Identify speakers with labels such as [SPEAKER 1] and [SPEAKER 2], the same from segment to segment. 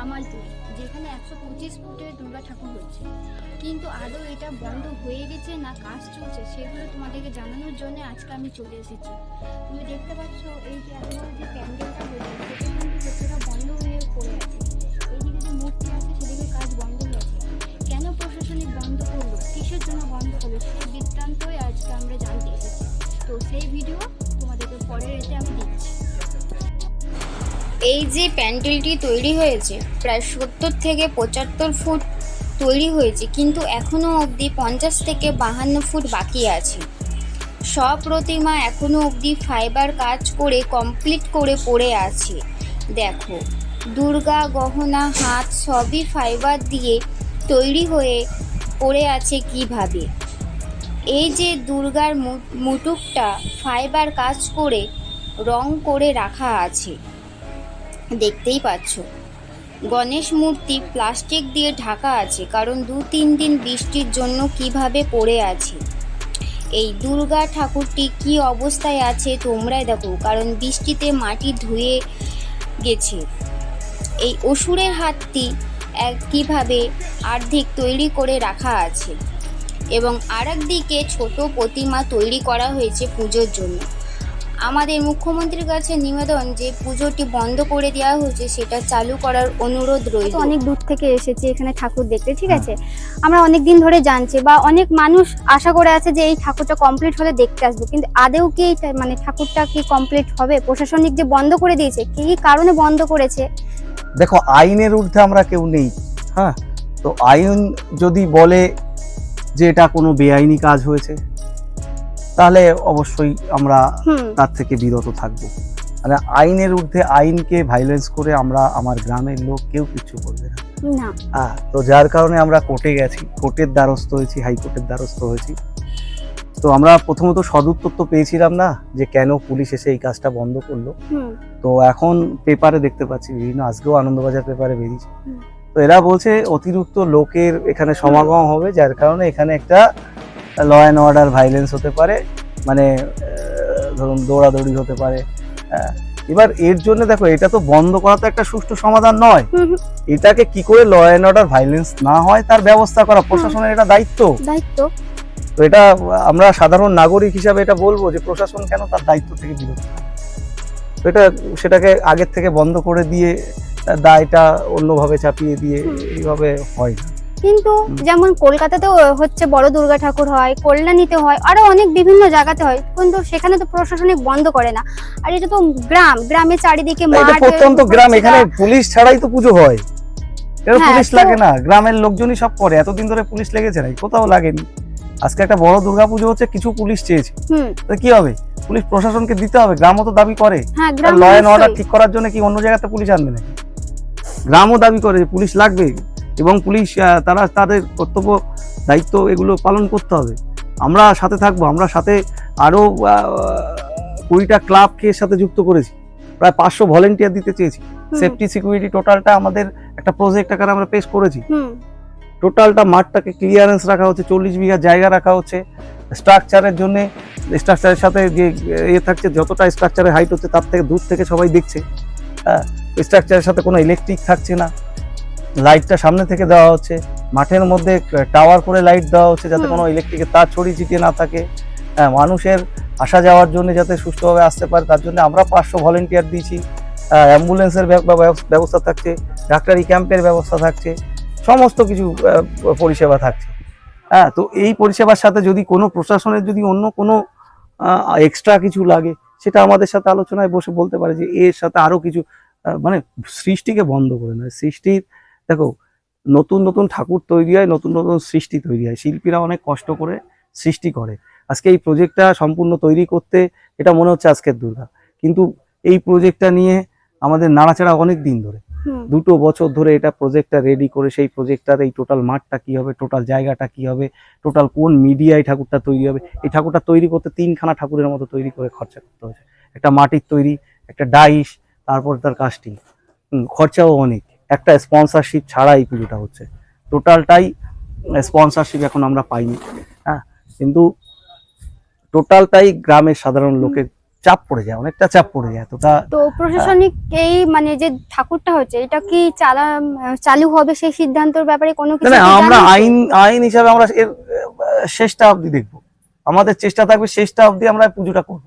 [SPEAKER 1] কামালপুর যেখানে একশো পঁচিশ ফুটে দুর্গা ঠাকুর হচ্ছে। কিন্তু আদৌ এটা বন্ধ হয়ে গেছে না কাজ চলছে, সেগুলো তোমাদেরকে জানানোর জন্য আজকে আমি চলে এসেছি। তুমি দেখতে পাচ্ছ এই যে বড় যে প্যান্ডেলটা হয়েছে সেটা কিন্তু সেটা বন্ধ হয়ে পড়ে আছে। এইদিকে যে মূর্তি আছে, সেদিকে কাজ বন্ধ হয়ে আছে। কেন প্রশাসনিক বন্ধ করল? কিসের জন্য বন্ধ করল সেই বৃত্তান্তই আজকে আমরা জানতে এসেছি। তো সেই ভিডিও তোমাদেরকে পরের এতে আমি দিচ্ছি। এই যে প্যান্ডেলটি তৈরি হয়েছে, প্রায় সত্তর থেকে পঁচাত্তর ফুট তৈরি হয়েছে, কিন্তু এখনও অবধি পঞ্চাশ থেকে বাহান্ন ফুট বাকি আছে। সব প্রতিমা এখনও অবধি ফাইবার কাজ করে কমপ্লিট করে পড়ে আছে। দেখো, দুর্গা, গহনা, হাত সবই ফাইবার দিয়ে তৈরি হয়ে পড়ে আছে কীভাবে? এই যে দুর্গার মুটুকটা ফাইবার কাজ করে রং করে রাখা আছে। দেখতেই পাচ্ছ। গণেশ মূর্তি প্লাস্টিক দিয়ে ঢাকা আছে, কারণ দু তিন দিন বৃষ্টির জন্য কীভাবে পড়ে আছে। এই দুর্গা ঠাকুরটি কি অবস্থায় আছে তোমরাই দেখো, কারণ বৃষ্টিতে মাটি ধুয়ে গেছে। এই অসুরের হাতটি এক কীভাবে আর্ধেক তৈরি করে রাখা আছে। এবং আর দিকে ছোট প্রতিমা তৈরি করা হয়েছে পুজোর জন্য। আমাদের মুখ্যমন্ত্রীর কাছে নিবেদন যে পুজোটি বন্ধ করে দেওয়া হয়েছে সেটা চালু করার অনুরোধ রয়েছে
[SPEAKER 2] অনেক দূর থেকে এসেছি এখানে ঠাকুর দেখতে ঠিক আছে? আমরা অনেক দিন ধরে জানছি বা অনেক মানুষ আশা করে আছে যে এই ঠাকুরটা কমপ্লিট হলে দেখতে আসব কিন্তু আদেও কি এই মানে ঠাকুরটা কি কমপ্লিট হবে? প্রশাসনিক যে বন্ধ করে দিয়েছে কি কারণে বন্ধ করেছে?
[SPEAKER 3] দেখো আইনের ঊর্ধ্বে আমরা কেউ নেই হ্যাঁ? তো আইন যদি বলে যে এটা কোনো বেআইনি কাজ হয়েছে তাহলে অবশ্যই আমরা তার থেকে বিরত থাকব। মানে আইনের ঊর্ধ্বে আইনকে ভাইলেন্স করে আমরা আমার গ্রামের লোক কেউ কিছু করবে না। হ্যাঁ তো যার কারণে আমরা কোর্টে গেছি কোর্টের দ্বারস্থ হয়েছি হাইকোর্টের দ্বারস্থ হয়েছি। তো আমরা প্রথমত সদুত্তর তো পেয়েছিলাম না যে কেন পুলিশ এসে এই কাজটা বন্ধ করল। তো এখন পেপারে দেখতে পাচ্ছি বিভিন্ন আজকেও আনন্দবাজার পেপারে বেরিয়েছে। তো এরা বলছে অতিরিক্ত লোকের এখানে সমাগম হবে যার কারণে এখানে একটা ল অ্যান্ড অর্ডার ভাইলেন্স হতে পারে মানে ধরুন দৌড়াদৌড়ি হতে পারে এবার এর জন্য দেখো এটা তো বন্ধ করা তো একটা সুষ্ঠু সমাধান নয়। এটাকে কি করে ল অ্যান্ড অর্ডার ভাইলেন্স না হয় তার ব্যবস্থা করা প্রশাসনের এটা দায়িত্ব।
[SPEAKER 2] দায়িত্ব।
[SPEAKER 3] তো এটা আমরা সাধারণ নাগরিক হিসাবে এটা বলব যে প্রশাসন কেন তার দায়িত্ব থেকে বিরত? তো এটা সেটাকে আগের থেকে বন্ধ করে দিয়ে দায়টা অন্যভাবে চাপিয়ে দিয়ে এইভাবে হয় না।
[SPEAKER 2] কিন্তু যেমন কলকাতাতেও হচ্ছে বড় দুর্গা ঠাকুর হয় কল্যাণীতে হয় আরও অনেক বিভিন্ন জায়গাতে হয় কিন্তু সেখানে তো প্রশাসনিক বন্ধ করে না। আর এটা তো গ্রাম গ্রামের চারিদিকে মাঠ
[SPEAKER 3] প্রত্যন্ত গ্রাম এখানে পুলিশ ছাড়াই তো পুজো হয়। এটা
[SPEAKER 2] হ্যাঁ,
[SPEAKER 3] পুলিশ লাগে না গ্রামের লোকজনই সব করে এতদিন ধরে পুলিশ লেগেছে কোথাও লাগেনি। আজকে একটা বড় দুর্গাপুজো হচ্ছে কিছু পুলিশ চেয়েছে। কি হবে? পুলিশ প্রশাসনকে দিতে হবে গ্রামও তো দাবি করে।
[SPEAKER 2] হ্যাঁ
[SPEAKER 3] ল অ্যান্ড অর্ডার ঠিক করার জন্য কি অন্য জায়গাতে পুলিশ আনবে নাকি? গ্রামও দাবি করে পুলিশ লাগবে। এবং পুলিশ তারা তাদের কর্তব্য দায়িত্ব এগুলো পালন করতে হবে। আমরা সাথে থাকব আমরা সাথে আরও কুড়িটা ক্লাবকে সাথে যুক্ত করেছি। প্রায় পাঁচশো ভলেন্টিয়ার দিতে চেয়েছি। সেফটি সিকিউরিটি টোটালটা আমাদের একটা প্রজেক্ট আকারে আমরা পেশ করেছি। টোটালটা মাঠটাকে ক্লিয়ারেন্স রাখা হচ্ছে চল্লিশ বিঘা জায়গা রাখা হচ্ছে। স্ট্রাকচারের জন্য স্ট্রাকচারের সাথে যে ইয়ে থাকছে যতটা স্ট্রাকচারের হাইট হচ্ছে তার থেকে দূর থেকে সবাই দেখছে। হ্যাঁ স্ট্রাকচারের সাথে কোনো ইলেকট্রিক থাকছে না। লাইটটা সামনে থেকে দেওয়া হচ্ছে। মাঠের মধ্যে টাওয়ার করে লাইট দেওয়া হচ্ছে যাতে কোনো ইলেকট্রিকের তার ছড়িয়ে ছিটিয়ে না থাকে। হ্যাঁ মানুষের আসা যাওয়ার জন্য যাতে সুষ্ঠুভাবে আসতে পারে তার জন্য আমরা পাঁচশো ভলেন্টিয়ার দিয়েছি। অ্যাম্বুলেন্সের ব্যবস্থা থাকছে ডাক্তারি ক্যাম্পের ব্যবস্থা থাকছে সমস্ত কিছু পরিষেবা থাকছে। হ্যাঁ তো এই পরিষেবার সাথে যদি কোনো প্রশাসনের যদি অন্য কোনো এক্সট্রা কিছু লাগে সেটা আমাদের সাথে আলোচনায় বসে বলতে পারে যে এর সাথে আরও কিছু মানে সৃষ্টিকে বন্ধ করে নয়। সৃষ্টির দেখো নতুন নতুন ঠাকুর তৈরি হয় নতুন নতুন সৃষ্টি তৈরি হয়। শিল্পীরা অনেক কষ্ট করে সৃষ্টি করে। আজকে এই প্রজেক্টটা সম্পূর্ণ তৈরি করতে এটা মনে হচ্ছে আজকের দুর্গা। কিন্তু এই প্রজেক্টটা নিয়ে আমাদের নাড়াচাড়া অনেক দিন ধরে। দুটো বছর ধরে এটা প্রজেক্টটা রেডি করে সেই প্রজেক্টটার এই টোটাল মাঠটা কি হবে টোটাল জায়গাটা কি হবে টোটাল কোন মিডিয়ায় ঠাকুরটা তৈরি হবে। এই ঠাকুরটা তৈরি করতে তিনখানা ঠাকুরের মতো তৈরি করে খরচা করতে হয়েছে। একটা মাটির তৈরি একটা ডাইস তারপর তার কাস্টিং খরচাও অনেক। একটা স্পন্সরশিপ ছাড়া এই পুজোটা হচ্ছে। টোটালটাই স্পন্সরশিপ এখন আমরা পাইনি। হ্যাঁ কিন্তু টোটালটাই গ্রামের সাধারণ লোকের চাপ পড়ে যায় অনেকটা চাপ পড়ে যায় তো তো
[SPEAKER 2] প্রশাসনিক এই মানে যে ঠাকুরটা হচ্ছে এটা কি চালা চালু হবে সেই সিদ্ধান্তর ব্যাপারে কোনো কিছু
[SPEAKER 3] না, আমরা আইন আইন হিসাবে আমরা এর শেষটা অবধি দেখব। আমাদের চেষ্টা থাকবে শেষটা অবধি আমরা পুজোটা করব।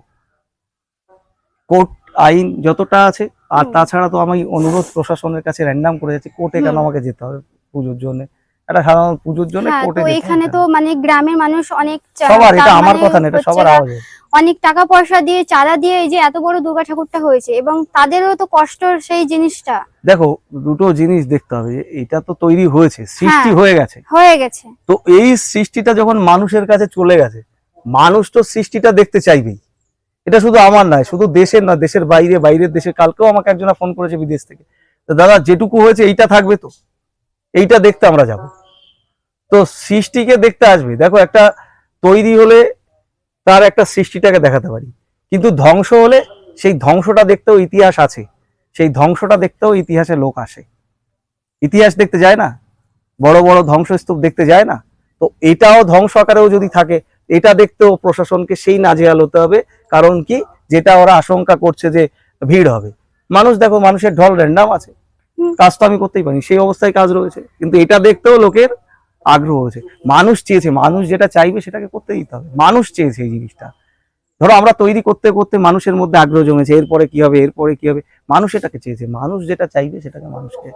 [SPEAKER 3] কোর্ট আইন যতটা আছে আর তাছাড়া তো আমি অনুরোধ প্রশাসনের কাছে র্যান্ডাম করে যাচ্ছি কোর্টে কেন। আমাকে যেতে হবে পুজোর জন্য? সাধারণ পুজোর জন্য
[SPEAKER 2] হ্যাঁ
[SPEAKER 3] কোর্টে
[SPEAKER 2] এখানে তো মানে গ্রামের মানুষ অনেক
[SPEAKER 3] সবার এটা আমার
[SPEAKER 2] মানে
[SPEAKER 3] কথা না এটা সবার
[SPEAKER 2] অনেক টাকা পয়সা দিয়ে দিয়ে এই যে এত বড় দুর্গা ঠাকুরটা হয়েছে এবং তাদেরও তো কষ্টর সেই জিনিসটা।
[SPEAKER 3] দেখো দুটো জিনিস দেখতে হবে এটা তো তৈরি হয়েছে সৃষ্টি
[SPEAKER 2] হ্যাঁ।
[SPEAKER 3] হয়ে গেছে।
[SPEAKER 2] হয়ে গেছে।
[SPEAKER 3] তো এই সৃষ্টিটা যখন মানুষের কাছে চলে গেছে মানুষ তো সৃষ্টিটা দেখতে চাইবেই। এটা শুধু আমার নয়, শুধু দেশের না দেশের বাইরে, বাইরের দেশে কালকেও আমাকে একজনা ফোন করেছে বিদেশ থেকে। তো দাদা, যেটুকু হয়েছে এইটা থাকবে তো? এইটা দেখতে আমরা যাব। তো সৃষ্টিকে দেখতে আসবে। দেখো, একটা তৈরি হলে তার একটা সৃষ্টিটাকে দেখাতে পারি। কিন্তু ধ্বংস হলে সেই ধ্বংসটা দেখতেও ইতিহাস আছে। সেই ধ্বংসটা দেখতেও ইতিহাসে লোক আসে। ইতিহাস দেখতে যায় না? বড় বড় ধ্বংসস্তূপ দেখতে যায় না? তো এটাও ধ্বংস আকারেও যদি থাকে এটা দেখতেও প্রশাসনকে সেই নাজেহাল হতে হবে। কারণ কি? যেটা ওরা আশঙ্কা করছে যে ভিড় হবে। মানুষ দেখো মানুষের ঢল র্যান্ডাম আছে। কাজ তো আমি করতেই পারি সেই অবস্থায় কাজ রয়েছে। কিন্তু এটা দেখতেও লোকের আগ্রহ হয়েছে। মানুষ চেয়েছে মানুষ যেটা চাইবে সেটাকে করতে দিতে হবে। মানুষ চেয়েছে এই জিনিসটা। ধরো আমরা তৈরি করতে করতে মানুষের মধ্যে আগ্রহ জমেছে এরপরে কি হবে এরপরে কি হবে? মানুষ এটাকে চেয়েছে। মানুষ যেটা চাইবে সেটাকে মানুষকে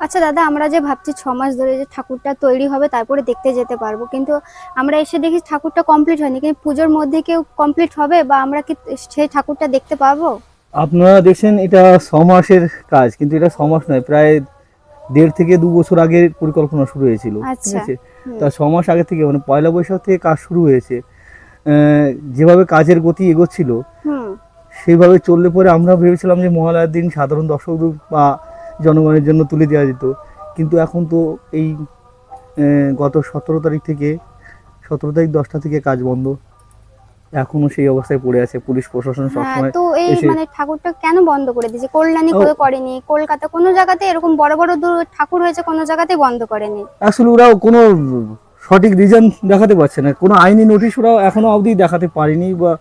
[SPEAKER 2] আচ্ছা দাদা আমরা যে ভাবছি ছ মাস ধরে যে ঠাকুরটা তৈরি হবে তারপরে দেখতে যেতে পারব। কিন্তু আমরা এসে দেখি ঠাকুরটা কমপ্লিট হয়নি। কিন্তু পুজোর মধ্যে কেউ কমপ্লিট হবে বা আমরা কি সেই ঠাকুরটা দেখতে পাবো?
[SPEAKER 4] আপনারা দেখছেন এটা ছ মাসের কাজ কিন্তু এটা ছ মাস নয় প্রায় দেড় থেকে দু বছর আগের পরিকল্পনা শুরু হয়েছিল। ঠিক
[SPEAKER 2] আচ্ছা।
[SPEAKER 4] আছে? তা ছ মাস আগে থেকে মানে পয়লা বৈশাখ থেকে কাজ শুরু হয়েছে। যেভাবে কাজের গতি এগোচ্ছিল
[SPEAKER 2] হুম।
[SPEAKER 4] সেইভাবে চললে পরে আমরা ভেবেছিলাম যে মহালয়ার দিন সাধারণ দর্শক বা জনগণের জন্য তুলে দেওয়া যেত। কিন্তু এখন তো এই গত সতেরো তারিখ থেকে সতেরো তারিখ দশটা থেকে কাজ বন্ধ। এখনও সেই অবস্থায় পড়ে আছে পুলিশ প্রশাসন
[SPEAKER 2] হ্যাঁ
[SPEAKER 4] সবসময়
[SPEAKER 2] তো এই মানে ঠাকুরটা কেন বন্ধ করে দিয়েছে? কল্যাণী করে করেনি কলকাতা কোনো জায়গাতে এরকম বড় বড় ঠাকুর হয়েছে কোনো জায়গাতে বন্ধ করেনি।
[SPEAKER 4] আসলে ওরাও কোনো সঠিক রিজন দেখাতে পারছে না। কোনো আইনি নোটিশ ওরাও এখনও অবধি দেখাতে পারেনি বা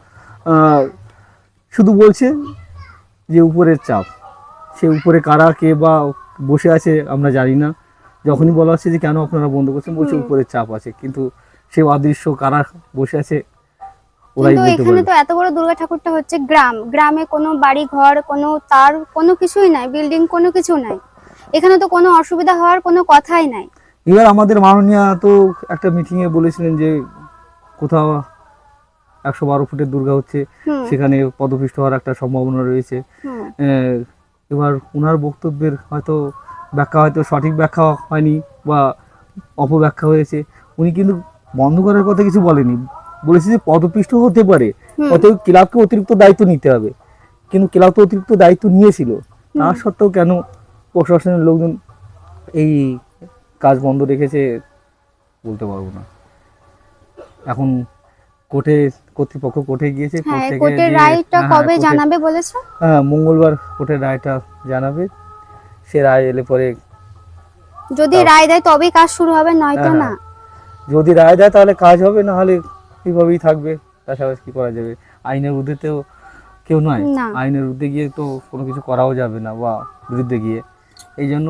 [SPEAKER 4] শুধু বলছে যে উপরের চাপ। সে উপরে কারা কে বা বসে আছে আমরা জানি না। যখনই বলা হচ্ছে যে কেন আপনারা বন্ধ করছেন বলছে উপরে চাপ আছে। কিন্তু সে অদৃশ্য কারা বসে আছে ওরাই
[SPEAKER 2] কিন্তু এখানে তো এত বড় দুর্গা ঠাকুরটা হচ্ছে গ্রাম। গ্রামে কোনো বাড়ি ঘর কোনো তার কোনো কিছুই নাই। বিল্ডিং কোনো কিছু নাই। এখানে তো কোনো অসুবিধা হওয়ার কোনো কথাই নাই।
[SPEAKER 4] এবার আমাদের মাননীয় তো একটা মিটিংয়ে বলেছিলেন যে কোথাও একশো বারো ফুটের দুর্গা হচ্ছে সেখানে পদপিষ্ট হওয়ার একটা সম্ভাবনা রয়েছে। আহ, এবার ওনার বক্তব্যের হয়তো ব্যাখ্যা হয়তো সঠিক ব্যাখ্যা হয়নি বা অপব্যাখ্যা হয়েছে। উনি কিন্তু বন্ধ করার কথা কিছু বলেনি। বলেছে যে পদপিষ্ট হতে পারে। অতএব ক্লাবকে অতিরিক্ত দায়িত্ব নিতে হবে। কিন্তু ক্লাব তো অতিরিক্ত দায়িত্ব নিয়েছিল। তা সত্ত্বেও কেন প্রশাসনের লোকজন এই কাজ বন্ধ রেখেছে বলতে পারব না। এখন কোর্টে কর্তৃপক্ষ কোর্টে গিয়েছে
[SPEAKER 2] হ্যাঁ কোর্টের রায়টা
[SPEAKER 4] হ্যাঁ,
[SPEAKER 2] কবে জানাবে বলেছে?
[SPEAKER 4] হ্যাঁ মঙ্গলবার কোর্টের রায়টা জানাবে। সে রায় এলে পরে
[SPEAKER 2] যদি রায় দেয় তবেই কাজ শুরু হবে নয়তো
[SPEAKER 4] হ্যাঁ,
[SPEAKER 2] না।
[SPEAKER 4] যদি রায় দেয় তাহলে কাজ হবে না হলে এইভাবেই থাকবে। তাছাড়া কি করা যাবে? আইনের ঊর্ধ্বেতেও কেউ নয়। আইনের ঊর্ধ্বে গিয়ে তো কোনো কিছু করাও যাবে না বা বিরুদ্ধে গিয়ে। এই জন্য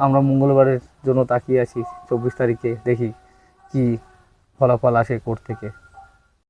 [SPEAKER 4] আমরা মঙ্গলবারের জন্য তাকিয়ে আছি চব্বিশ তারিখে দেখি কি ফলাফল আসে কোর্ট থেকে।